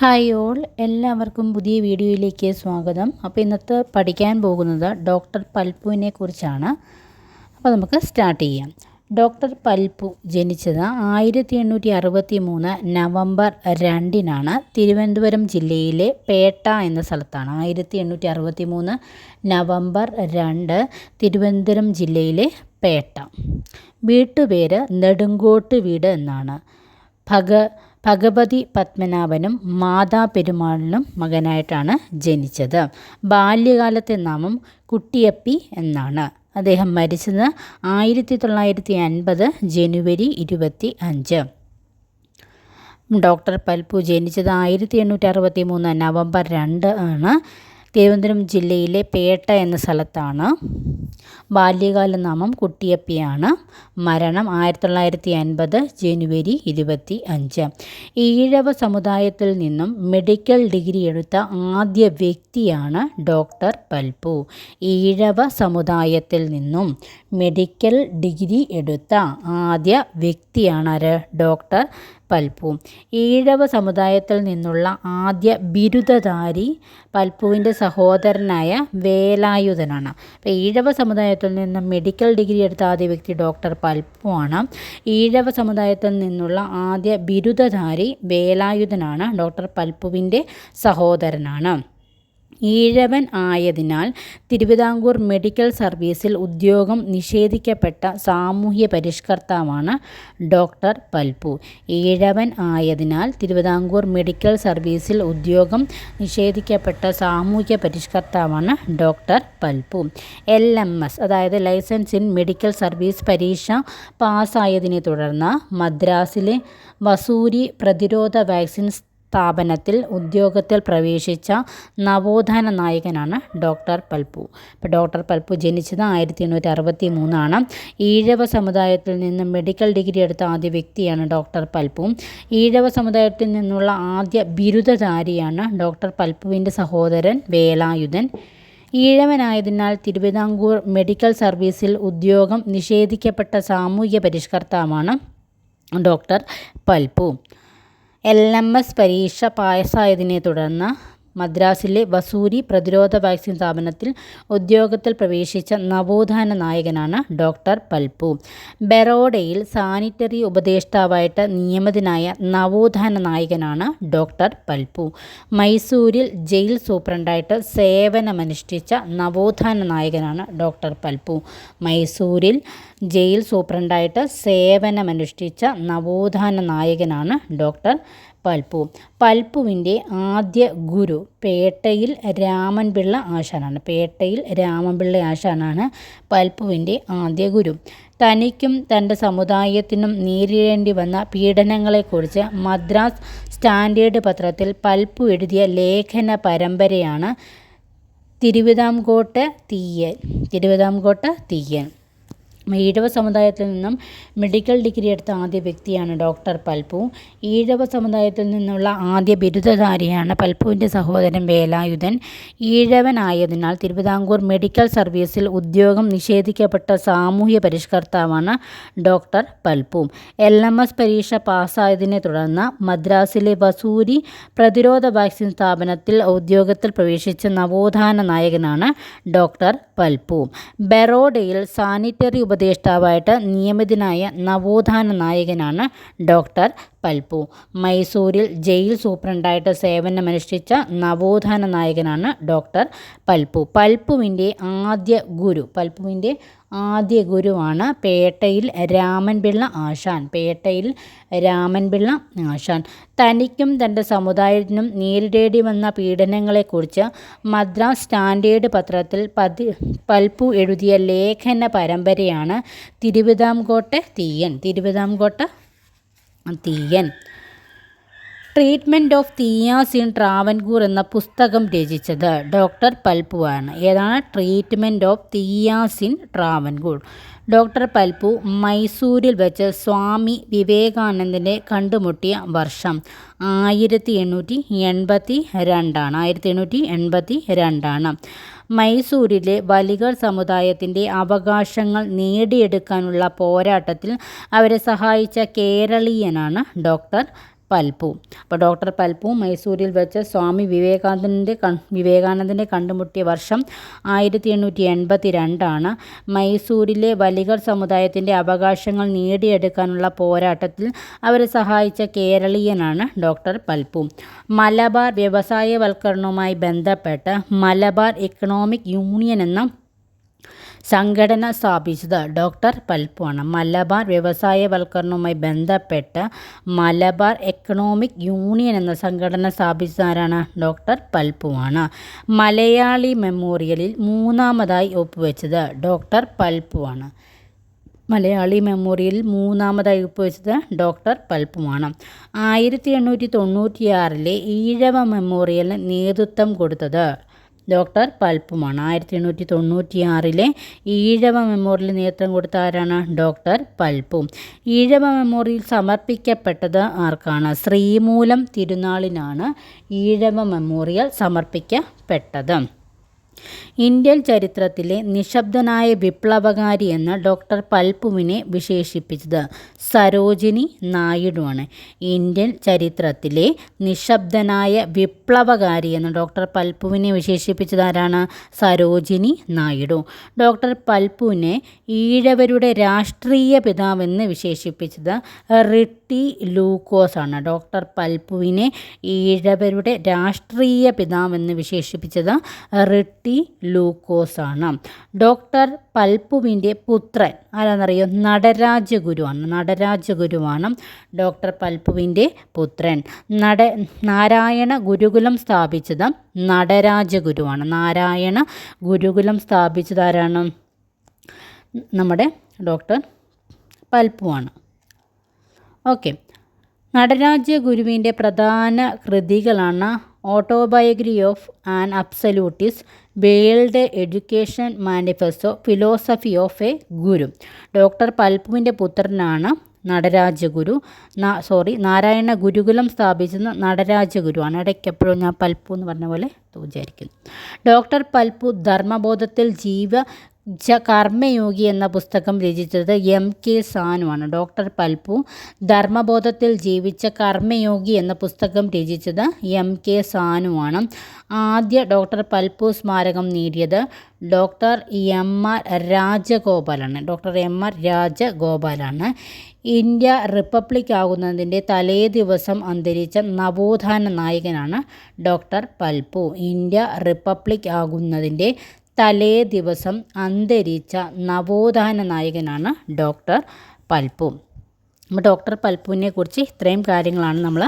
Hi all എല്ലാവർക്കും പുതിയ വീഡിയോയിലേക്ക് സ്വാഗതം. അപ്പോൾ ഇന്നത്തെ പഠിക്കാൻ പോകുന്നത് ഡോക്ടർ പൽപ്പുവിനെ കുറിച്ചാണ്. അപ്പോൾ നമുക്ക് സ്റ്റാർട്ട് ചെയ്യാം. ഡോക്ടർ പൽപ്പു ജനിച്ചത് ആയിരത്തി എണ്ണൂറ്റി അറുപത്തി മൂന്ന് നവംബർ രണ്ടിനാണ് തിരുവനന്തപുരം ജില്ലയിലെ പേട്ട എന്ന സ്ഥലത്താണ്. ആയിരത്തി എണ്ണൂറ്റി അറുപത്തി മൂന്ന് നവംബർ രണ്ട് തിരുവനന്തപുരം ജില്ലയിലെ പേട്ട. വീട്ടുപേര് നെടുങ്കോട്ട് വീട് എന്നാണ്. ഭഗ ഭഗവതി പത്മനാഭനും മാതാ പെരുമാളിനും മകനായിട്ടാണ് ജനിച്ചത്. ബാല്യകാലത്തെ നാമം കുട്ടിയപ്പി എന്നാണ്. അദ്ദേഹം മരിച്ചത് ആയിരത്തി തൊള്ളായിരത്തി അൻപത് ജനുവരി ഇരുപത്തി അഞ്ച് ഡോക്ടർ പൽപു ജനിച്ചത് ആയിരത്തി എണ്ണൂറ്റി അറുപത്തി മൂന്ന് നവംബർ രണ്ട് ആണ്. തിരുവനന്തപുരം ജില്ലയിലെ പേട്ട എന്ന സ്ഥലത്താണ്. ബാല്യകാല നാമം കുട്ടിയപ്പിയാണ്. മരണം ആയിരത്തി തൊള്ളായിരത്തി അൻപത് ജനുവരി ഇരുപത്തി അഞ്ച് ഈഴവ സമുദായത്തിൽ നിന്നും മെഡിക്കൽ ഡിഗ്രി എടുത്ത ആദ്യ വ്യക്തിയാണ് ഡോക്ടർ പൽപു. ഈഴവ സമുദായത്തിൽ നിന്നും മെഡിക്കൽ ഡിഗ്രി എടുത്ത ആദ്യ വ്യക്തിയാണ് ഡോക്ടർ പൽപ്പു ഈഴവ സമുദായത്തിൽ നിന്നുള്ള ആദ്യ ബിരുദധാരി പൽപ്പുവിന്റെ സഹോദരനായ വേലായുധനാണ്. അപ്പോൾ ഈഴവ സമുദായത്തിൽ നിന്ന് മെഡിക്കൽ ഡിഗ്രി എടുത്ത ആദ്യ വ്യക്തി ഡോക്ടർ പൽപ്പു ആണ്. ഈഴവ സമുദായത്തിൽ നിന്നുള്ള ആദ്യ ബിരുദധാരി വേലായുധനാണ്. ഡോക്ടർ പൽപ്പുവിന്റെ സഹോദരനാണ്. ഈഴവൻ ആയതിനാൽ തിരുവിതാംകൂർ മെഡിക്കൽ സർവീസിൽ ഉദ്യോഗം നിഷേധിക്കപ്പെട്ട സാമൂഹ്യ പരിഷ്കർത്താവാണ് ഡോക്ടർ പൽപു. ഈഴവൻ ആയതിനാൽ തിരുവിതാംകൂർ മെഡിക്കൽ സർവീസിൽ ഉദ്യോഗം നിഷേധിക്കപ്പെട്ട സാമൂഹ്യ പരിഷ്കർത്താവാണ് doctor Palpu. L M S അതായത് ലൈസൻസ് ഇൻ മെഡിക്കൽ സർവീസ് പരീക്ഷ പാസ്സായതിനെ തുടർന്ന് മദ്രാസിലെ വസൂരി പ്രതിരോധ വാക്സിൻ സ്ഥാപനത്തിൽ ഉദ്യോഗത്തിൽ പ്രവേശിച്ച നവോത്ഥാന നായകനാണ് ഡോക്ടർ പൽപ്പു. ഇപ്പോൾ ഡോക്ടർ പൽപ്പു ജനിച്ചത് ആയിരത്തി എണ്ണൂറ്റി അറുപത്തി മൂന്നാണ് ഈഴവ സമുദായത്തിൽ നിന്ന് മെഡിക്കൽ ഡിഗ്രി എടുത്ത ആദ്യ വ്യക്തിയാണ് ഡോക്ടർ പൽപ്പു. ഈഴവ സമുദായത്തിൽ നിന്നുള്ള ആദ്യ ബിരുദധാരിയാണ് ഡോക്ടർ പൽപ്പുവിന്റെ സഹോദരൻ വേലായുധൻ. ഈഴവനായതിനാൽ തിരുവിതാംകൂർ മെഡിക്കൽ സർവീസിൽ ഉദ്യോഗം നിഷേധിക്കപ്പെട്ട സാമൂഹ്യ പരിഷ്കർത്താവാണ് doctor Palpu. L M S പരീക്ഷ പാസ്സായതിനെ തുടർന്ന് മദ്രാസിലെ വസൂരി പ്രതിരോധ വാക്സിൻ സ്ഥാപനത്തിൽ ഉദ്യോഗത്തിൽ പ്രവേശിച്ച നവോത്ഥാന നായകനാണ് ഡോക്ടർ പൽപു ബറോഡയിൽ സാനിറ്ററി ഉപദേഷ്ടാവായിട്ട് നിയമിതനായ നവോത്ഥാന നായകനാണ് ഡോക്ടർ പൽപു മൈസൂരിൽ ജയിൽ സൂപ്രണ്ടായിട്ട് സേവനമനുഷ്ഠിച്ച നവോത്ഥാന നായകനാണ് ഡോക്ടർ പൽപു മൈസൂരിൽ ജയിൽ സൂപ്രണ്ടായിട്ട് സേവനമനുഷ്ഠിച്ച നവോത്ഥാന നായകനാണ് ഡോക്ടർ പൽപ്പു പൽപ്പുവിന്റെ ആദ്യ ഗുരു പേട്ടയിൽ രാമൻപിള്ള ആശാനാണ്. പേട്ടയിൽ രാമൻപിള്ള ആശാനാണ് പൽപ്പുവിന്റെ ആദ്യ ഗുരു. തനിക്കും തന്റെ സമുദായത്തിനും നേരിടേണ്ടി വന്ന പീഡനങ്ങളെക്കുറിച്ച് മദ്രാസ് സ്റ്റാൻഡേർഡ് പത്രത്തിൽ പൽപ്പു എഴുതിയ ലേഖന പരമ്പരയാണ് തിരുവിതാംകോട്ട് തീയൻ തിരുവിതാംകോട്ട് തീയൻ ഈഴവ സമുദായത്തിൽ നിന്നും മെഡിക്കൽ ഡിഗ്രി എടുത്ത ആദ്യ വ്യക്തിയാണ് ഡോക്ടർ പൽപ്പു ഈഴവ സമുദായത്തിൽ നിന്നുള്ള ആദ്യ ബിരുദധാരിയാണ് പൽപ്പുവിന്റെ സഹോദരൻ വേലായുധൻ. ഈഴവനായതിനാൽ തിരുവിതാംകൂർ മെഡിക്കൽ സർവീസിൽ ഉദ്യോഗം നിഷേധിക്കപ്പെട്ട സാമൂഹ്യ പരിഷ്കർത്താവാണ് doctor Palpu L M S പരീക്ഷ പാസ്സായതിനെ തുടർന്ന് മദ്രാസിലെ വസൂരി പ്രതിരോധ വാക്സിൻ സ്ഥാപനത്തിൽ ഉദ്യോഗത്തിൽ പ്രവേശിച്ച നവോത്ഥാന നായകനാണ് ഡോക്ടർ പൽപ്പു ബറോഡയിൽ സാനിറ്ററി ഉപദേഷ്ടാവായിട്ട് നിയമിതനായ നവോത്ഥാന നായകനാണ് ഡോക്ടർ പൽപു. മൈസൂരിൽ ജയിൽ സൂപ്രണ്ടായിട്ട് സേവനമനുഷ്ഠിച്ച നവോത്ഥാന നായകനാണ് ഡോക്ടർ പൽപു. പൽപുവിന്റെ ആദ്യ ഗുരു പൽപ്പുവിന്റെ ആദ്യ ഗുരുവാണ് പേട്ടയിൽ രാമൻപിള്ള ആശാൻ. പേട്ടയിൽ രാമൻപിള്ള ആശാൻ. തനിക്കും തന്റെ സമുദായത്തിനും നേരിടേണ്ടി വന്ന പീഡനങ്ങളെക്കുറിച്ച് മദ്രാസ് സ്റ്റാൻഡേർഡ് പത്രത്തിൽ പതി പൽപ്പു എഴുതിയ ലേഖന പരമ്പരയാണ് തിരുവിതാംകോട്ടെ തീയൻ. തിരുവിതാംകോട്ട തീയൻ. ട്രീറ്റ്മെന്റ് ഓഫ് തീയാസിൻ ട്രാവൻകൂർ എന്ന പുസ്തകം രചിച്ചത് ഡോക്ടർ പൽപ്പു ആണ്. ഏതാണ്? Treatment of Thiyyas in Travancore doctor Palpu മൈസൂരിൽ വെച്ച് സ്വാമി വിവേകാനന്ദനെ കണ്ടുമുട്ടിയ വർഷം ആയിരത്തി എണ്ണൂറ്റി എൺപത്തി രണ്ടാണ് ആയിരത്തി എണ്ണൂറ്റി എൺപത്തി രണ്ടാണ് മൈസൂരിലെ വലിഗർ സമുദായത്തിന്റെ അവകാശങ്ങൾ നേടിയെടുക്കാനുള്ള പോരാട്ടത്തിൽ അവരെ സഹായിച്ച കേരളീയനാണ് ഡോക്ടർ പൽപ്പു. അപ്പോൾ ഡോക്ടർ പൽപ്പു മൈസൂരിൽ വെച്ച് സ്വാമി വിവേകാനന്ദന്റെ വിവേകാനന്ദനെ കണ്ടുമുട്ടിയ വർഷം ആയിരത്തി എണ്ണൂറ്റി എൺപത്തി രണ്ടാണ് മൈസൂരിലെ വലികർ സമുദായത്തിന്റെ അവകാശങ്ങൾ നേടിയെടുക്കാനുള്ള പോരാട്ടത്തിൽ അവരെ സഹായിച്ച കേരളീയനാണ് ഡോക്ടർ പൽപ്പു. മലബാർ വ്യവസായവൽക്കരണവുമായി ബന്ധപ്പെട്ട് മലബാർ എക്കണോമിക് യൂണിയൻ എന്ന സംഘടന സ്ഥാപിച്ചത് ഡോക്ടർ പൽപ്പാണ് മലബാർ വ്യവസായവൽക്കരണവുമായി ബന്ധപ്പെട്ട് മലബാർ എക്കണോമിക് യൂണിയൻ എന്ന സംഘടന സ്ഥാപിച്ചത് ആരാണ്? ഡോക്ടർ പൽപ്പുവാണ്. മലയാളി മെമ്മോറിയലിൽ മൂന്നാമതായി ഒപ്പുവെച്ചത് ഡോക്ടർ പൽപ്പുവാണ്. മലയാളി മെമ്മോറിയലിൽ മൂന്നാമതായി ഒപ്പുവെച്ചത് ഡോക്ടർ പൽപ്പുമാണ് ആയിരത്തി എണ്ണൂറ്റി തൊണ്ണൂറ്റിയാറിലെ ഈഴവ മെമ്മോറിയലിന് നേതൃത്വം കൊടുത്തത് ഡോക്ടർ പൽപ്പുമാണ്. ആയിരത്തി എണ്ണൂറ്റി തൊണ്ണൂറ്റിയാറിലെ ഈഴവ മെമ്മോറിയൽ നേതൃത്വം കൊടുത്ത ആരാണ്? ഡോക്ടർ പൽപ്പും. ഈഴവ മെമ്മോറിയൽ സമർപ്പിക്കപ്പെട്ടത് ആർക്കാണ്? ശ്രീമൂലം തിരുനാളിനാണ് ഈഴവ മെമ്മോറിയൽ സമർപ്പിക്കപ്പെട്ടത്. ഇന്ത്യൻ ചരിത്രത്തിലെ നിശബ്ദനായ വിപ്ലവകാരി എന്ന് ഡോക്ടർ പൽപ്പുവിനെ വിശേഷിപ്പിച്ചത് സരോജിനി നായിഡു ആണ് ഇന്ത്യൻ ചരിത്രത്തിലെ നിശബ്ദനായ വിപ്ലവകാരി എന്ന് ഡോക്ടർ പൽപ്പുവിനെ വിശേഷിപ്പിച്ചത് ആരാണ്? സരോജിനി നായിഡു. ഡോക്ടർ പൽപ്പുവിനെ ഈഴവരുടെ രാഷ്ട്രീയ പിതാവെന്ന് വിശേഷിപ്പിച്ചത് റിട്ടി ലൂക്കോസ് ആണ് ഡോക്ടർ പൽപ്പുവിനെ ഈഴവരുടെ രാഷ്ട്രീയ പിതാവെന്ന് വിശേഷിപ്പിച്ചത് റിട്ടി ലൂക്കോസ് ആണ് ഡോക്ടർ പൽപ്പുവിന്റെ പുത്രൻ ആരാന്നറിയോ? നടരാജഗുരുവാണ്. നടരാജഗുരുവാണ് ഡോക്ടർ പൽപ്പുവിന്റെ പുത്രൻ. നട നാരായണ ഗുരുകുലം സ്ഥാപിച്ചത് നടരാജഗുരുവാണ്. നാരായണ ഗുരുകുലം സ്ഥാപിച്ചത് ആരാണ്? നമ്മുടെ ഡോക്ടർ പൽപ്പുവാണ് ഓക്കെ നടരാജ ഗുരുവിന്റെ പ്രധാന കൃതികളാണ് autobiography of an absolutist world education manifesto philosophy of a guru. Doctor പൽപ്പുവിന്റെ പുത്രനാണ് നടരാജഗുരു. സോറി നാരായണ ഗുരുകുലം സ്ഥാപിച്ചത് നടരാജഗുരുവാണ് ഇടയ്ക്ക് എപ്പോഴും ഞാൻ പൽപ്പു എന്ന് പറഞ്ഞ പോലെ വിചാരിക്കുന്നു. ഡോക്ടർ പൽപ്പു ധർമ്മബോധത്തിൽ ജീവ ജ കർമ്മയോഗി എന്ന പുസ്തകം രചിച്ചത് എം കെ സാനുവാണ്. ഡോക്ടർ പൽപ്പു ധർമ്മബോധത്തിൽ ജീവിച്ച കർമ്മയോഗി എന്ന പുസ്തകം രചിച്ചത് എം കെ സാനുവാണ്. ആദ്യ ഡോക്ടർ പൽപ്പു സ്മാരകം നേടിയത് ഡോക്ടർ എം ആർ രാജഗോപാലാണ്. ഡോക്ടർ എം ആർ രാജഗോപാലാണ്. ഇന്ത്യ റിപ്പബ്ലിക് ആകുന്നതിന്റെ തലേ ദിവസം അന്തരിച്ച നവോത്ഥാന നായകനാണ് ഡോക്ടർ പൽപ്പു ഇന്ത്യ റിപ്പബ്ലിക് ആകുന്നതിന്റെ തലേ ദിവസം അന്തരിച്ച നവോത്ഥാന നായകനാണ് ഡോക്ടർ പൽപ്പു. അപ്പോൾ ഡോക്ടർ പൽപ്പുവിനെ കുറിച്ച് ഇത്രയും കാര്യങ്ങളാണ് നമ്മൾ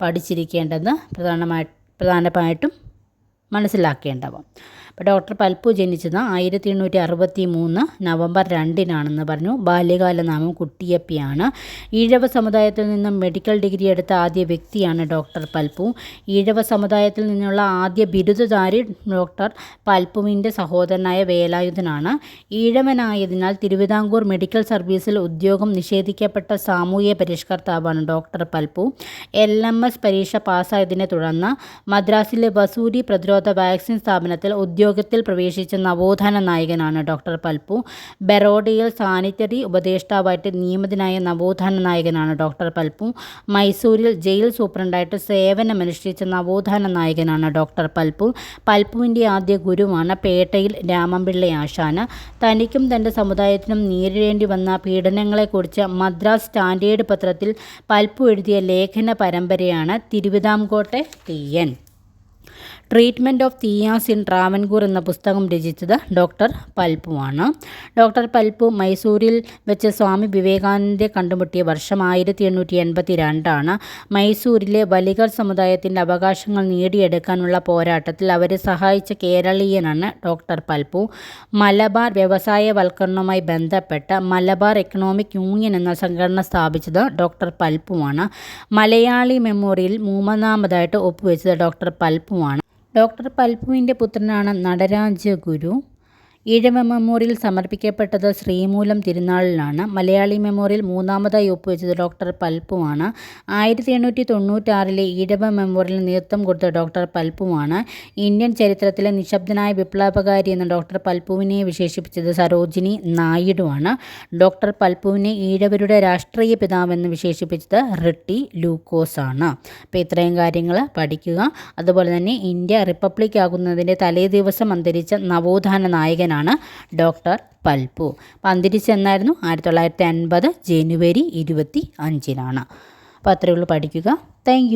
പഠിച്ചിരിക്കേണ്ടത്. പ്രധാനമായി പ്രധാനമായിട്ടും മനസ്സിലാക്കേണ്ടവ. അപ്പോൾ ഡോക്ടർ പൽപ്പു ജനിച്ചത് ആയിരത്തി എണ്ണൂറ്റി അറുപത്തി മൂന്ന് നവംബർ രണ്ടിനാണെന്ന് പറഞ്ഞു. ബാല്യകാല നാമം കുട്ടിയപ്പിയാണ്. ഈഴവ സമുദായത്തിൽ നിന്നും മെഡിക്കൽ ഡിഗ്രി എടുത്ത ആദ്യ വ്യക്തിയാണ് ഡോക്ടർ പൽപ്പു. ഈഴവ സമുദായത്തിൽ നിന്നുള്ള ആദ്യ ബിരുദധാരി ഡോക്ടർ പൽപ്പുവിന്റെ സഹോദരനായ വേലായുധനാണ്. ഈഴവനായതിനാൽ തിരുവിതാംകൂർ മെഡിക്കൽ സർവീസിൽ ഉദ്യോഗം നിഷേധിക്കപ്പെട്ട സാമൂഹ്യ പരിഷ്കർത്താവാണ് doctor Palpu. L M S പരീക്ഷ പാസ്സായതിനെ തുടർന്ന് മദ്രാസിലെ വസൂരി പ്രതിരോധ വാക്സിൻ സ്ഥാപനത്തിൽ ഉദ്യോഗത്തിൽ പ്രവേശിച്ച നവോത്ഥാന നായകനാണ് ഡോക്ടർ പൽപ്പു. ബറോഡയിൽ സാനിറ്ററി ഉപദേഷ്ടാവായിട്ട് നിയമിതനായ നവോത്ഥാന നായകനാണ് ഡോക്ടർ പൽപ്പു. മൈസൂരിൽ ജയിൽ സൂപ്രണ്ടായിട്ട് സേവനമനുഷ്ഠിച്ച നവോത്ഥാന നായകനാണ് ഡോക്ടർ പൽപ്പു. പൽപ്പുവിന്റെ ആദ്യ ഗുരുവാണ് പേട്ടയിൽ രാമൻപിള്ള ആശാന്. തനിക്കും തന്റെ സമുദായത്തിനും നേരിടേണ്ടി വന്ന പീഡനങ്ങളെക്കുറിച്ച് മദ്രാസ് സ്റ്റാൻഡേർഡ് പത്രത്തിൽ പൽപ്പു എഴുതിയ ലേഖന പരമ്പരയാണ് തിരുവിതാംകോട്ടെ തീയൻ treatment of Thiyyas in Travancore എന്ന പുസ്തകം രചിച്ചത് ഡോക്ടർ പൽപ്പുവാണ്. ഡോക്ടർ പൽപ്പു മൈസൂരിൽ വെച്ച് സ്വാമി വിവേകാനന്ദയെ കണ്ടുമുട്ടിയ വർഷം ആയിരത്തി എണ്ണൂറ്റി എൺപത്തി രണ്ടാണ് മൈസൂരിലെ വലികർ സമുദായത്തിന്റെ അവകാശങ്ങൾ നേടിയെടുക്കാനുള്ള പോരാട്ടത്തിൽ അവരെ സഹായിച്ച കേരളീയനാണ് ഡോക്ടർ പൽപ്പു. മലബാർ വ്യവസായവൽക്കരണവുമായി ബന്ധപ്പെട്ട മലബാർ എക്കണോമിക് യൂണിയൻ എന്ന സംഘടന സ്ഥാപിച്ചത് ഡോക്ടർ പൽപ്പുവാണ്. മലയാളി മെമ്മോറിയൽ മൂന്നാമതായിട്ട് ഒപ്പുവെച്ചത് ഡോക്ടർ പൽപ്പുവാണ്. ഡോക്ടർ പൽപുവിന്റെ പുത്രനാണ് നടരാജ ഗുരു ഈഴവ മെമ്മോറിയൽ സമർപ്പിക്കപ്പെട്ടത് ശ്രീമൂലം തിരുനാളിലാണ്. മലയാളി മെമ്മോറിയൽ മൂന്നാമതായി ഒപ്പുവെച്ചത് ഡോക്ടർ പൽപ്പുമാണ് ആയിരത്തി എണ്ണൂറ്റി തൊണ്ണൂറ്റാറിലെ ഈഴവ മെമ്മോറിയൽ നേതൃത്വം കൊടുത്ത ഡോക്ടർ പൽപ്പുമാണ് ഇന്ത്യൻ ചരിത്രത്തിലെ നിശബ്ദനായ വിപ്ലവകാരി എന്ന ഡോക്ടർ പൽപ്പുവിനെ വിശേഷിപ്പിച്ചത് സരോജിനി നായിഡുവാണ്. ഡോക്ടർ പൽപ്പുവിനെ ഈഴവരുടെ രാഷ്ട്രീയ പിതാവെന്ന് വിശേഷിപ്പിച്ചത് റിട്ടി ലൂക്കോസാണ്. ആണ് അപ്പോൾ ഇത്രയും കാര്യങ്ങൾ പഠിക്കുക. അതുപോലെ തന്നെ ഇന്ത്യ റിപ്പബ്ലിക് ആകുന്നതിന്റെ തലേ ദിവസം അന്തരിച്ച നവോത്ഥാന നായകനാണ് ഡോക്ടർ പൽപു. അപ്പോൾ അന്തരിച്ചെന്നായിരുന്നു ആയിരത്തി തൊള്ളായിരത്തി അൻപത് ജനുവരി ഇരുപത്തി അഞ്ചിനാണ്. അപ്പോൾ അത്രയേ ഉള്ളൂ പഠിക്കുക. താങ്ക്